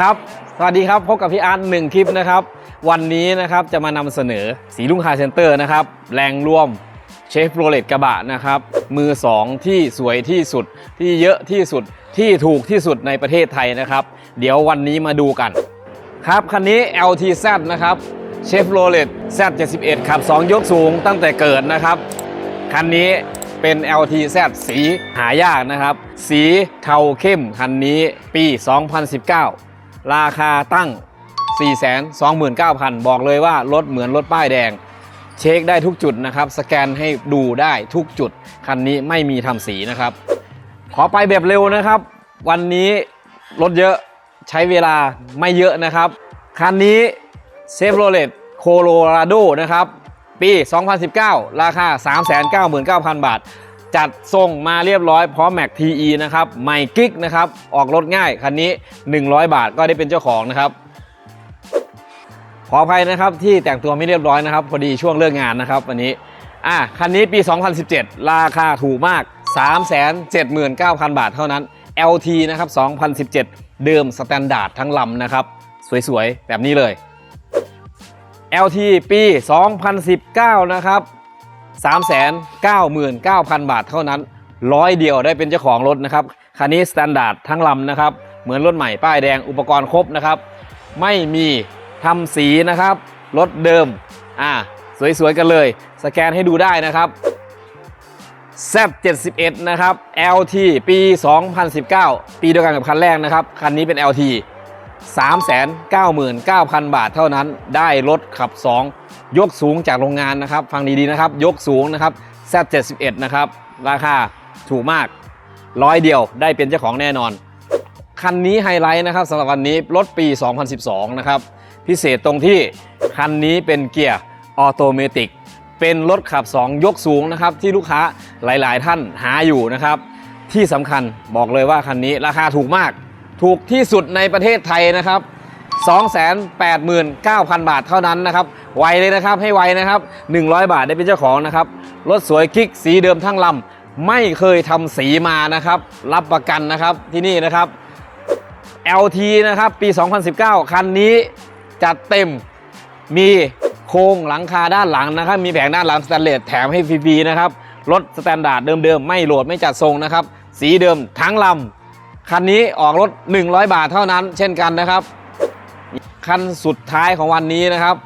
ครับ สวัสดีครับ พบกับพี่อาร์ตหนึ่งคลิปนะครับ วันนี้นะครับจะมานำเสนอสีลุงคาเซ็นเตอร์นะครับ แรงร่วมเชฟโรเลตกระบะนะครับ มือ 2 ที่สวยที่สุด ที่เยอะที่สุดที่ถูกที่สุดในประเทศไทยนะครับ เดี๋ยววันนี้มาดูกัน ครับคันนี้ LTZ นะครับเชฟโรเลต Z71 ขับ 2 ยกสูงตั้งแต่เกิดนะครับ คันนี้เป็น LTZ สีหายากนะครับ สีเทาเข้มคันนี้ปี 2019 ราคาตั้ง 429,000 บอกเลยว่ารถเหมือนรถป้ายแดง เช็คได้ทุกจุดนะครับ สแกนให้ดูได้ทุกจุด คันนี้ไม่มีทำสีนะครับ ขอไปแบบเร็วนะครับ วันนี้รถเยอะใช้เวลาไม่เยอะนะครับ คันนี้เชฟโรเลตโคโลราโดนะครับ ปี 2019 ราคา 399,000 บาท จัดส่งมาเรียบร้อยพร้อมแม็ก TE นะครับใหม่กิ๊กนะครับออกรถง่ายคันนี้ 100 บาทก็ได้เป็นเจ้าของนะครับขออภัยนะครับที่แต่งตัวไม่เรียบร้อยนะครับพอดีช่วงเลิกงานนะครับวันนี้อะคันนี้ปี 2017 ราคาถูกมาก 379,000 บาทเท่านั้น LT นะครับ 2017 เดิมสแตนดาร์ดทั้งลำนะครับ สวยๆ แบบนี้เลย LT ปี 2019 นะครับ 399,000 บาทเท่านั้นร้อยเดียวได้เป็นเจ้าของรถนะครับคันนี้สแตนดาร์ดทั้งลำนะครับ เหมือนรถใหม่ป้ายแดงอุปกรณ์ครบนะครับ ไม่มีทำสีนะครับ รถเดิม อ่า สวยๆกันเลย สแกนให้ดูได้นะครับ Z71 นะครับ LT ปี 2019 ปีเดียวกันกับคันแรกนะครับ คันนี้เป็น LT 399,000 บาทเท่านั้น ได้รถขับ 2 ยกสูงจากโรงงานนะครับ ฟังดีๆนะครับ ยกสูงนะครับ Z71 นะครับ ราคาถูกมากร้อยเดียวได้เป็นเจ้าของแน่นอน คันนี้ไฮไลท์นะครับสำหรับวันนี้รถปี 2012 นะครับ พิเศษตรงที่คันนี้เป็นเกียร์ออโตเมติกเป็นรถขับ 2 ยกสูงนะครับที่ลูกค้าหลาย ๆ ท่านหาอยู่นะครับ ที่สำคัญบอกเลยว่าคันนี้ราคาถูกมาก ถูกที่สุดในประเทศไทยนะครับ289,000 บาทเท่านั้นนะครับ ไวเลยนะครับ ให้ไวนะครับ 100 บาทได้เป็นเจ้าของนะครับ รถสวยกิ๊กสีเดิมทั้งลำ ไม่เคยทำสีมานะครับ รับประกันนะครับที่นี่นะครับ LT นะครับปี 2019 คันนี้จัดเต็ม มีโครงหลังคาด้านหลังนะครับ มีแผงด้านหลังสแตนเลสแถมให้ฟรีๆนะครับ รถสแตนดาร์ดเดิมๆ ไม่โหลดไม่จัดทรงนะครับ สีเดิมทั้งลำ คันนี้ออกรถ 100 บาทเท่านั้น เช่นกันนะครับ คันสุดท้ายของวันนี้นะครับ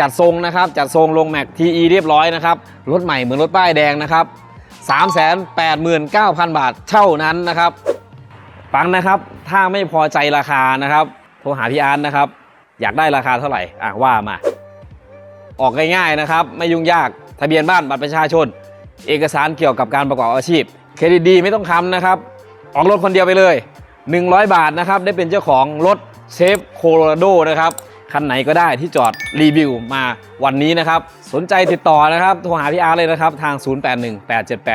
จัดทรงนะครับ จัดทรงลงแม็กทีอีเรียบร้อยนะครับ รถใหม่เหมือนรถป้ายแดงนะครับ 389,000 บาทเท่านั้นนะครับฟังนะครับ ถ้าไม่พอใจราคานะครับ โทรหาพี่อาร์ตนะครับ อยากได้ราคาเท่าไหร่อะว่ามา ออกง่ายๆนะครับ ไม่ยุ่งยาก ทะเบียนบ้าน บัตรประชาชน เอกสารเกี่ยวกับการประกอบอาชีพ เครดิตดีไม่ต้องคำนะครับ ออกรถคนเดียวไปเลย 100 บาทนะครับ ได้เป็นเจ้าของรถเชฟโคโลราโดนะครับ คันไหนก็ได้ที่จอดรีวิวมาวันนี้นะครับ สนใจติดต่อนะครับ โทรหาพี่อาร์เลยนะครับ ทาง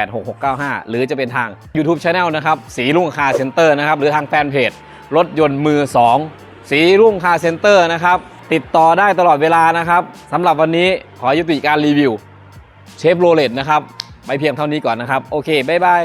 0818786695 หรือจะเป็นทาง YouTube Channel นะครับ สีรุ่งคาร์เซ็นเตอร์นะครับ หรือทางแฟนเพจรถยนต์มือ 2 สีรุ่งคาร์เซ็นเตอร์นะครับ ติดต่อได้ตลอดเวลานะครับสำหรับวันนี้ขอยุติการรีวิวเชฟโรเลตนะครับไปเพียงเท่านี้ก่อนนะครับ โอเค บ๊ายบาย